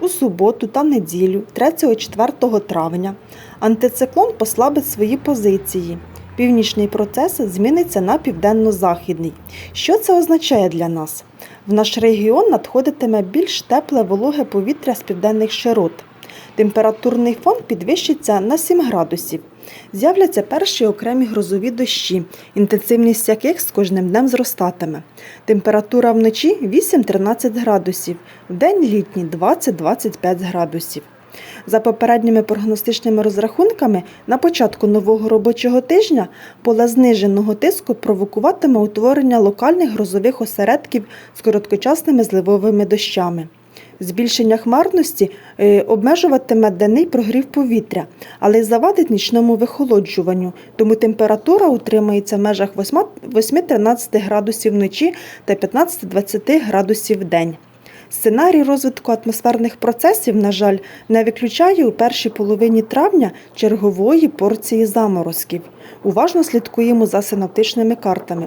У суботу та неділю, 3-4 травня, антициклон послабить свої позиції. Північний процес зміниться на південно-західний. Що це означає для нас? В наш регіон надходитиме більш тепле вологе повітря з південних широт. Температурний фон підвищиться на 7 градусів. З'являться перші окремі грозові дощі, інтенсивність яких з кожним днем зростатиме. Температура вночі 8-13 градусів, вдень літній 20-25 градусів. За попередніми прогностичними розрахунками, на початку нового робочого тижня поле зниженого тиску провокуватиме утворення локальних грозових осередків з короткочасними зливовими дощами. Збільшення хмарності е, обмежуватиме денний прогрів повітря, але й завадить нічному вихолоджуванню, тому температура утримається в межах 8 8-13 градусів вночі та 15-20 градусів в день. Сценарій розвитку атмосферних процесів, на жаль, не виключає у першій половині травня чергової порції заморозків. Уважно слідкуємо за синоптичними картами.